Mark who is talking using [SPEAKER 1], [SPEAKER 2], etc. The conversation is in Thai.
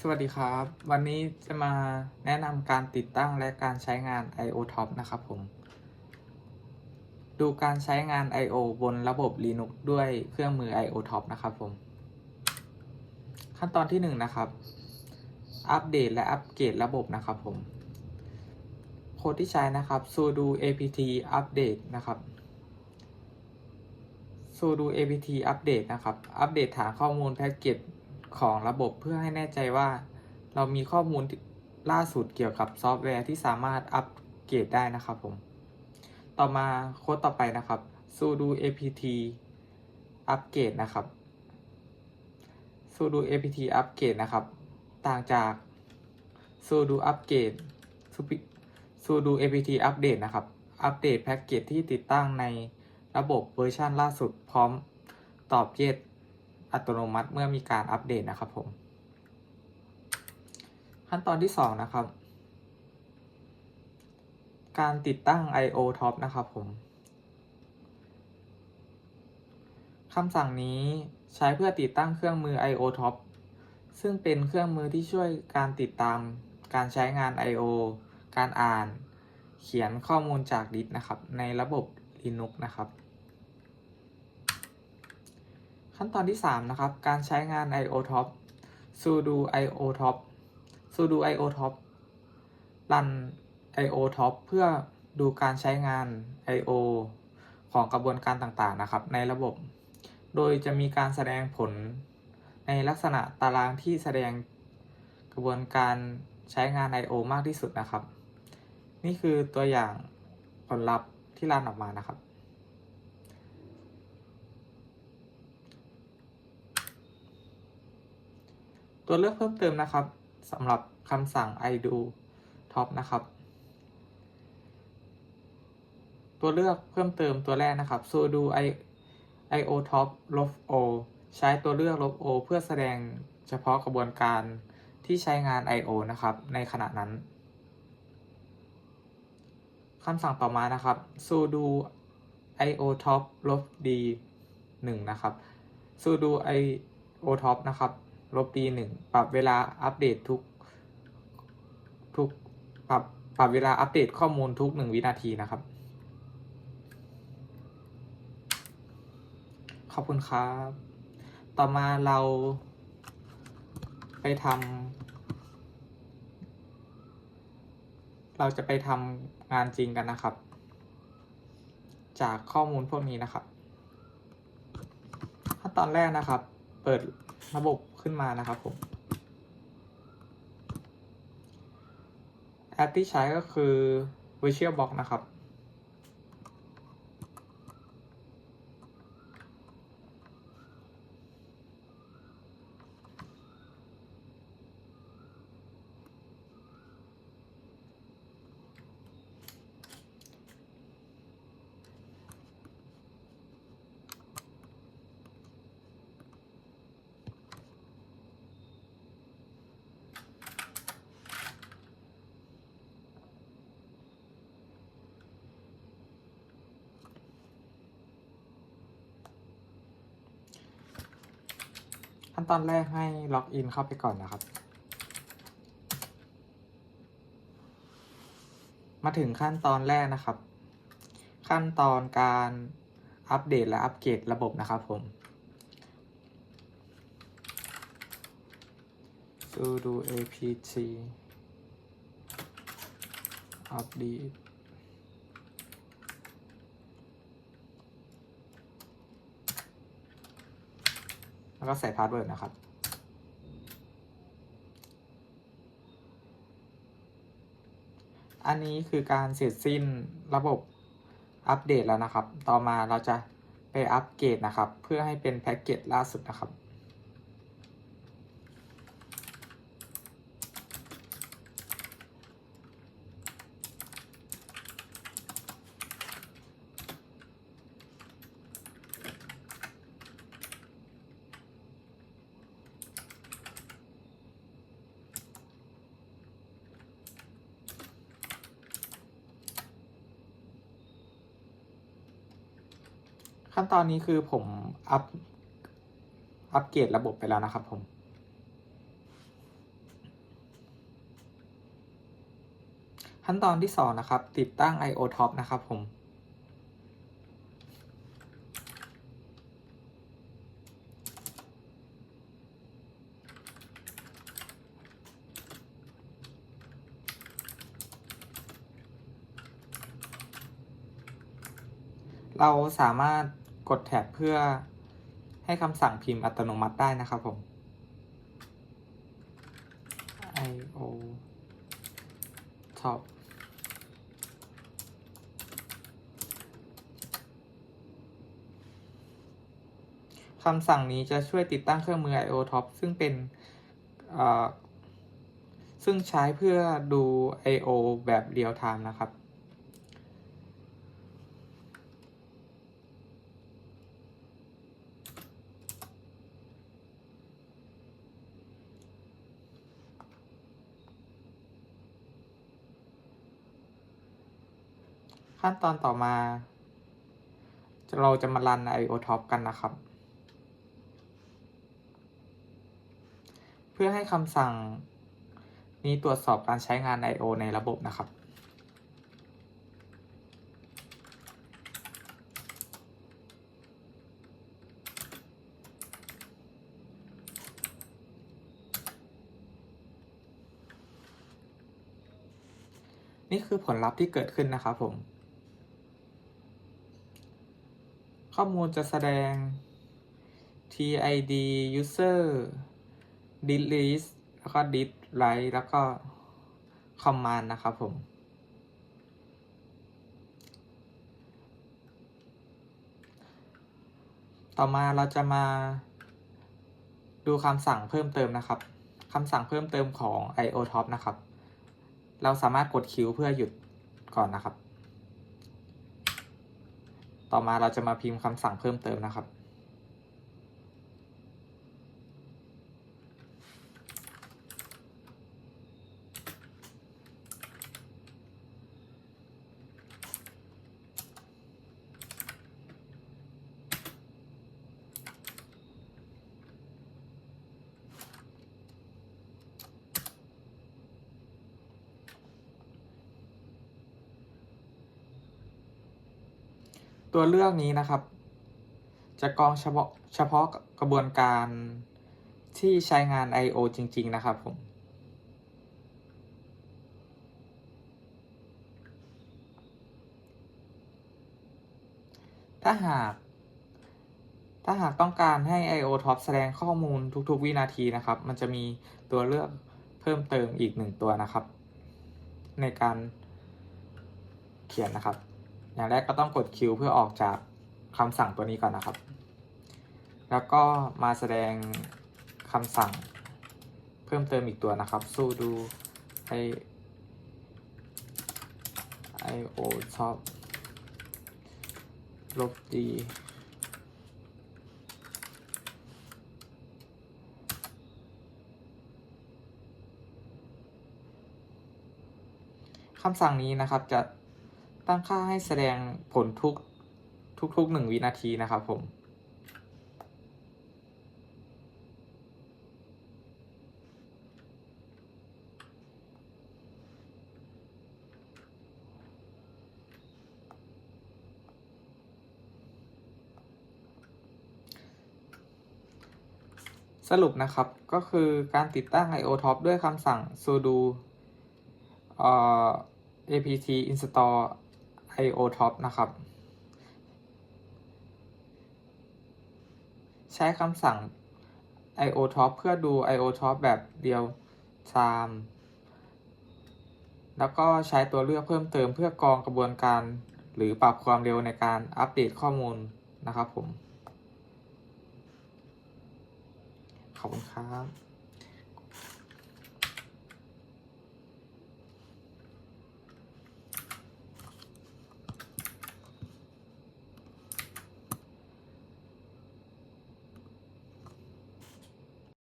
[SPEAKER 1] สวัสดีครับ วันนี้จะมาแนะนำการติดตั้งและการใช้งาน I/O Top นะครับผม ดูการใช้งาน I/O บนระบบ Linux ด้วยเครื่องมือ I/O Top นะครับผม ขั้นตอนที่1นะครับ อัปเดตและอัปเกรดระบบนะครับผม โค้ดที่ใช้นะครับ sudo apt update นะครับ sudo apt update นะครับ อัปเดตฐานข้อมูลแพ็กเกจ ของระบบเพื่อให้แน่ใจว่า เรามีข้อมูลล่าสุดเกี่ยวกับซอฟต์แวร์ที่สามารถอัปเกรดได้นะครับผม ต่อมาโค้ดต่อไปนะครับ sudo apt upgrade นะครับ sudo apt upgrade นะครับ ต่างจาก sudo upgrade sudo apt update นะครับ อัปเดตแพ็กเกจที่ติดตั้งในระบบเวอร์ชันล่าสุดพร้อมตอบเยด อัตโนมัติเมื่อมีการอัปเดตนะครับผม ขั้นตอนที่ 2 นะครับ การติดตั้ง I/O Top นะครับผมคำสั่งนี้ใช้เพื่อติดตั้งเครื่องมือ I/O Top ซึ่งเป็นเครื่องมือที่ช่วยการติดตามการใช้งาน I/O การอ่าน เขียนข้อมูลจากดิสก์นะครับ ในระบบ Linux นะครับ ขั้นตอนที่ 3 นะครับ การใช้งาน I/O Top sudo I/O Top sudo I/O Top รัน I/O Top เพื่อดูการใช้งาน I/O ของกระบวนการต่างๆนะครับ ในระบบ โดยจะมีการแสดงผลในลักษณะตารางที่แสดงกระบวนการใช้งาน I/O มากที่สุดนะครับ นี่คือตัวอย่างผลลัพธ์ที่รันออกมานะครับ ตัวเลือกเพิ่มเติมนะครับสำหรับคำสั่ง i do top นะครับ ตัวเลือกเพิ่มเติมตัวแรกนะครับ sudo i io top ลบ o ใช้ตัวเลือกลบ o เพื่อแสดงเฉพาะกระบวนการที่ใช้งาน I/O นะครับ ในขณะนั้นคำสั่งต่อมานะครับ sudo io top ลบ d 1นะครับ sudo io top นะครับ ลบ d 1ปรับเวลาอัปเดตทุก ทุกปรับปรับเวลาอัปเดตข้อมูลทุก1วินาทีนะครับ ขอบคุณครับ ต่อมาเราไปทำเราจะไปทำงานจริงกันนะครับ จากข้อมูลพวกนี้นะครับ ขั้นตอนแรกนะครับ เปิดระบบ ขึ้นมานะครับผม แอปที่ใช้ก็คือ VirtualBox นะครับ ขั้นตอนแรกให้ล็อกอินเข้าไปก่อนนะครับ มาถึงขั้นตอนแรกนะครับ ขั้นตอนการอัปเดตและอัปเกรดระบบนะครับผม sudo apt update แล้วก็ใส่พาสเวิร์ดนะครับ อันนี้คือการเสร็จสิ้นระบบอัปเดตแล้วนะครับ ต่อมาเราจะไปอัปเกรดนะครับ เพื่อให้เป็นแพ็กเกจล่าสุดนะครับ ขั้นตอนนี้คือผมอัพอัปเกรดระบบไปแล้วนะครับผม ขั้นตอนที่สองนะครับ ติดตั้ง I.O. Top นะครับผมเราสามารถ กดแท็บเพื่อให้คำสั่งพิมพ์อัตโนมัติได้นะครับผม I/O Top คำสั่งนี้จะช่วยติดตั้งเครื่องมือ I/O Top ซึ่งเป็นซึ่งใช้เพื่อดู I/O แบบเรียลไทม์นะครับ ขั้นตอนต่อมา เราจะมารัน IO Top กันนะครับ เพื่อให้คำสั่งนี้ตรวจสอบการใช้งาน IO ในระบบนะครับ นี่คือผลลัพธ์ที่เกิดขึ้นนะครับผม ข้อมูลจะแสดง TID user delete แล้วก็ dit write แล้วก็ command นะครับผม ต่อมาเราจะมาดูคำสั่งเพิ่มเติมนะครับ คำสั่งเพิ่มเติมของ IO Top นะครับ เราสามารถกดคิวเพื่อหยุดก่อนนะครับ ต่อมาเราจะมาพิมพ์คำสั่งเพิ่มเติมนะครับ ตัวเลือกนี้นะครับ จะกรองเฉพาะเฉพาะกระบวนการที่ใช้งาน I/O จริง ๆ นะครับผมถ้าหาก ถ้าหากต้องการให้ I/O Top แสดงข้อมูลทุก ๆ วินาทีนะครับ มันจะมีตัวเลือกเพิ่มเติมอีกหนึ่งตัวนะครับ ในการเขียนนะครับ อย่างแรกก็ต้องกดคิวเพื่อออกจากคำสั่งตัวนี้ก่อนนะครับ แล้วก็มาแสดงคำสั่งเพิ่มเติมอีกตัวนะครับ สู้ดูไอไอโอชอบลบดีคำสั่งนี้นะครับจะ ตั้งค่าให้แสดงผลทุกทุกๆหนึ่งวินาทีนะครับผม สรุปนะครับก็คือการติดตั้ง IO Top ด้วยคำสั่ง sudo apt install IO Top นะครับ ใช้คำสั่ง IO Top เพื่อดู IO Top แบบเดียว time แล้วก็ใช้ตัวเลือกเพิ่มเติมเพื่อกรองกระบวนการ หรือปรับความเร็วในการอัปเดตข้อมูลนะครับผม ขอบคุณครับ